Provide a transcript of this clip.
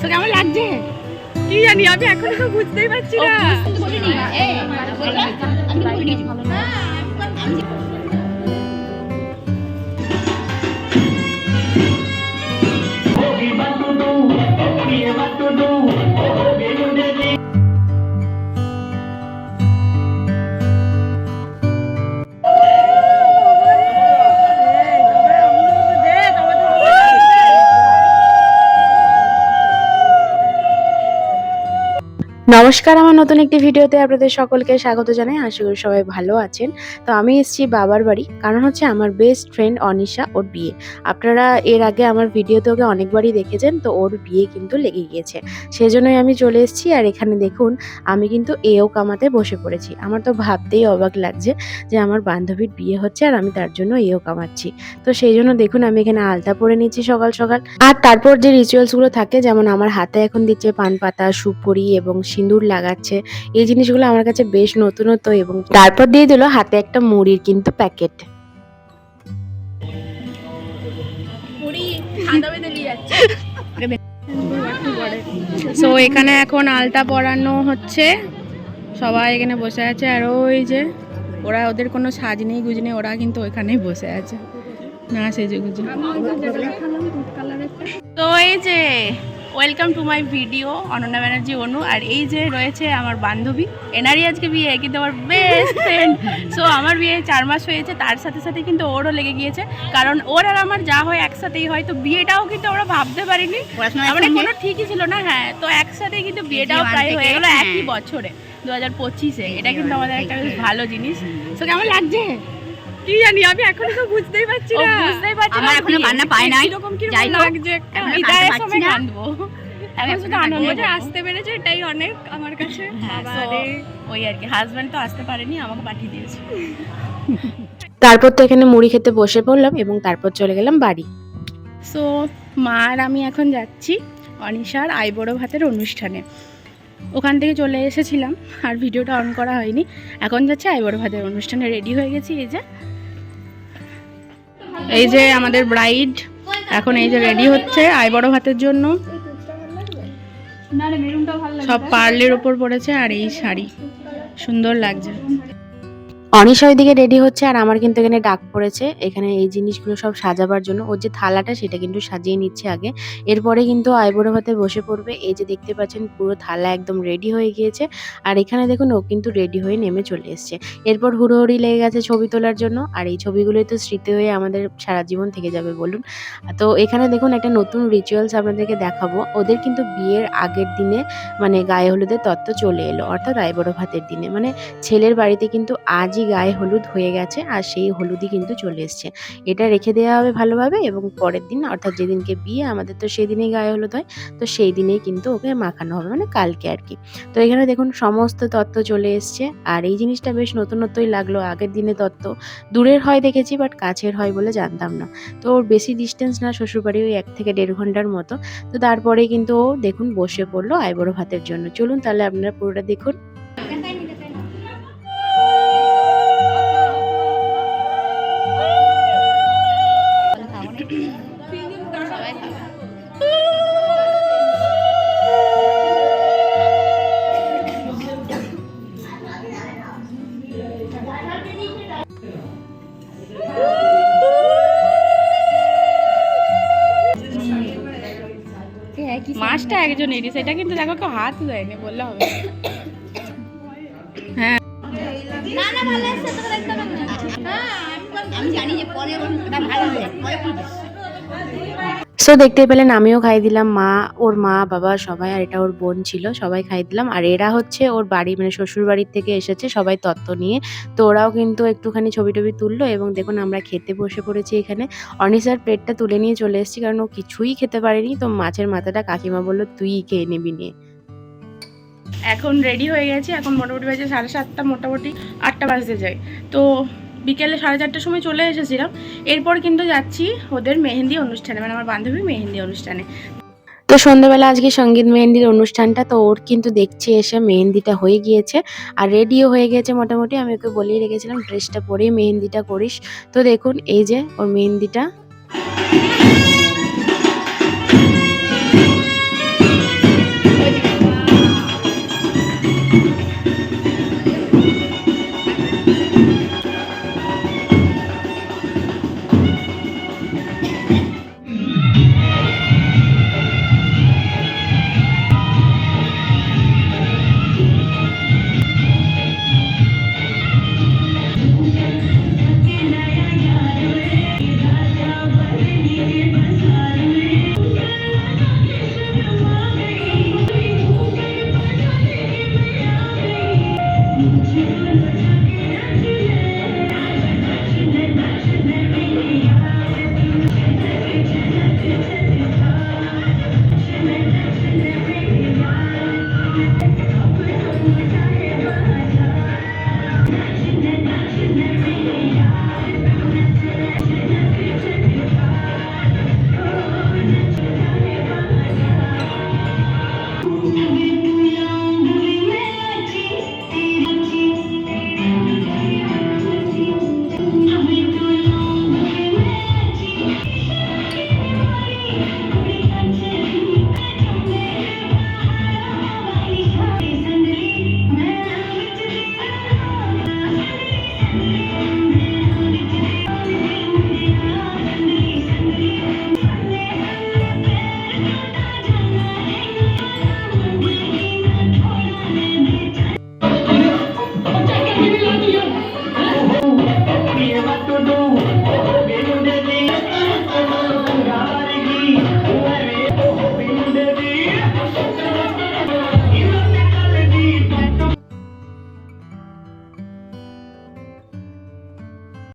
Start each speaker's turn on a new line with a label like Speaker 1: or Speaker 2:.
Speaker 1: তো কেমন লাগছে? কি জানি আমি এখন তো বুঝতেই পারছি না। নমস্কার আমার নতুন একটি ভিডিওতে আপনাদের সকলকে স্বাগত জানাই। আশা করি সবাই ভালো আছেন। তো আমি এসেছি বাবার বাড়ি। কারণ হচ্ছে আমার বেস্ট ফ্রেন্ড অনিশা, ওর বিয়ে। আপনারা এর আগে আমার ভিডিওতে ওকে অনেকবারই দেখেছেন, তো ওর বিয়ে কিন্তু লেগে গিয়েছে। সেজন্যই আমি চলে এসেছি আর এখানে দেখুন, আমি কিন্তু এও কামাতে বসে পড়েছি। আমার তো ভাবতেই অবাক লাগছে যে আমার বান্ধবীর বিয়ে হচ্ছে আর আমি তার জন্য এও কামাচ্ছি। তো সেই জন্য দেখুন, আমি এখানে আলতা পরে নিচ্ছি সকাল সকাল। আর তারপর যে রিচুয়ালসগুলো থাকে, যেমন আমার হাতে এখন দিচ্ছে পান পাতা, সুপুরি এবং সিঁদুর লাগাচ্ছে। এই জিনিসগুলো আমার কাছে বেশ নতুনত্ব এবং তারপর দিয়ে দিল হাতে একটা মুড়ির কিন্তু প্যাকেট। সো এখানে এখন আলতা পরানো হচ্ছে। সবাই এখানে বসে আছে। আর ওই যে ওরা ওদের কোনো সাজ নেই গুজ নেই ওরা কিন্তু ওইখানেই বসে আছে। না সেজে গুজে। তো এই যে welcome to my video Ananya Banerjee Anu আর এই যে রয়েছে আমার বান্ধবী এনারই আজকে বিয়ে কিন্তু আমার বেস্ট ফ্রেন্ড সো আমার বিয়ে চার মাস হয়েছে তার সাথে সাথে কিন্তু ওরও লেগে গিয়েছে। কারণ ওর আর আমার যা হয় একসাথেই হয় তো বিয়েটাও কিন্তু আমরা ভাবতে পারিনি। মানে কোনো ঠিকই ছিল না হ্যাঁ। তো একসাথেই কিন্তু বিয়েটাও প্রায় হয়ে গেলো একই
Speaker 2: হ্যাঁ।
Speaker 1: বছরে দু হাজার পঁচিশে। এটা কিন্তু আমাদের একটা বেশ ভালো জিনিস। তো কেমন লাগছে? কি জানি আমি এখনও তো বুঝতেই পারছি না।
Speaker 2: বুঝতেই
Speaker 1: পারছি
Speaker 2: আমার এখনও কান্না পায় নাই।
Speaker 1: লাগছে বিদায়ের সময় কাঁদবো আসতে পেরেছে এটাই অনেক আমার কাছে।
Speaker 2: হ্যাঁ।
Speaker 1: ওই আর কি হাজব্যান্ড তো আসতে পারেনি আমাকে পাঠিয়ে দিয়েছে।
Speaker 3: তারপর তো এখানে মুড়ি খেতে বসে পড়লাম এবং তারপর চলে গেলাম বাড়ি।
Speaker 1: সো মা আর আমি এখন যাচ্ছি অনিশার আইবড়ো ভাতের অনুষ্ঠানে। ওখান থেকে চলে এসেছিলাম আর ভিডিওটা অন করা হয়নি। এখন যাচ্ছে আইবড়ো ভাতের অনুষ্ঠানে রেডি হয়ে গেছি এই যে। এই যে আমাদের ব্রাইড এখন এই যে রেডি হচ্ছে আই বড় ভাতের জন্য। সব পার্লের ওপর পড়েছে আর এই শাড়ি। সুন্দর লাগছে।
Speaker 3: অনিশা ওইদিকে রেডি হচ্ছে আর আমার কিন্তু এখানে ডাক পড়েছে। এখানে এই জিনিসগুলো সব সাজাবার জন্য। ওর যে থালাটা সেটা কিন্তু সাজিয়ে নিচ্ছে আগে। এরপরে কিন্তু আইবুড়ো ভাতে বসে পড়বে। এই যে দেখতে পাচ্ছেন পুরো থালা একদম রেডি হয়ে গিয়েছে। আর এখানে দেখুন, ও কিন্তু রেডি হয়ে নেমে চলে এসছে। এরপর হুড়োহুড়ি লেগে গেছে ছবি তোলার জন্য। আর এই ছবিগুলোই তো স্মৃতি হয়ে আমাদের সারা জীবন থেকে যাবে বলুন। তো এখানে দেখুন, একটা নতুন রিচুয়ালস আপনাদেরকে দেখাবো। ওদের কিন্তু বিয়ের আগের দিনে মানে গায়ে হলুদের তত্ত্ব চলে এলো, অর্থাৎ আইবুড়ো ভাতের দিনে। মানে ছেলের বাড়িতে কিন্তু আজই গায়ে হলুদ হয়ে গেছে আর সেই হলুদই কিন্তু চলে এসছে। এটা রেখে দেওয়া হবে ভালোভাবে এবং পরের দিন, অর্থাৎ যেদিনকে বিয়ে আমাদের তো সেদিনেই গায়ে হলুদ হয়, তো সেই দিনেই কিন্তু ওকে মাখানো হবে মানে কালকে আর কি। তো এখানে দেখুন সমস্ত তত্ত্ব চলে এসছে আর এই জিনিসটা বেশ নতুনত্বই লাগল, আগের দিনে তত্ত্ব। দূরের হয় দেখেছি বাট কাছের হয় বলে জানতাম না। তো ওর বেশি ডিস্টেন্স না শ্বশুরবাড়ি ওই এক থেকে দেড় ঘণ্টার মতো। তো তারপরে কিন্তু ও দেখুন বসে পড়ল আইবড়ো ভাতের জন্য। চলুন তাহলে আপনারা পুরোটা দেখুন।
Speaker 1: মাছটা একজনেরই সেটা কিন্তু দেখো কেউ হাত দেয়নি, বললে হবে। হ্যাঁ।
Speaker 2: আমি জানি যে পরে ভালো খুলবে।
Speaker 3: সো দেখতে পেলেন, আমিও খাই দিলাম। মা, ওর মা, বাবা সবাই, আর এটা ওর বোন ছিল, সবাই খাই দিলাম। আর এরা হচ্ছে ওর বাড়ি মানে শ্বশুর বাড়ির থেকে এসেছে সবাই তত্ত্ব নিয়ে। তো ওরাও কিন্তু একটুখানি ছবি টবি তুললো এবং দেখুন আমরা খেতে বসে পড়েছি এখানে। অনিসার প্লেটটা তুলে নিয়ে চলে এসেছি কারণ ও কিছুই খেতে পারেনি। তো মাছের মাথাটা কাকিমা বলল, তুই খেয়ে নিবি নিয়ে
Speaker 1: এখন রেডি হয়ে গেছি। এখন মোটামুটি বাজে সাড়ে সাতটা, মোটামুটি আটটা বাজতে যায়। তো বিকেলে সাড়ে চারটার সময় চলে এসেছিলাম। এরপর কিন্তু যাচ্ছি ওদের মেহেন্দি অনুষ্ঠানে মানে আমার বান্ধবী মেহেন্দি অনুষ্ঠানে।
Speaker 3: তো সন্ধ্যাবেলা আজকে সংগীত মেহেন্দির অনুষ্ঠানটা, তো ওর কিন্তু দেখছি এসে মেহেন্দিটা হয়ে গিয়েছে আর রেডিও হয়ে গেছে মোটামুটি। আমি ওকে বলেই রেখেছিলাম ড্রেসটা পরেই মেহেন্দিটা করিস। তো দেখুন, এই যে ওর মেহেন্দিটা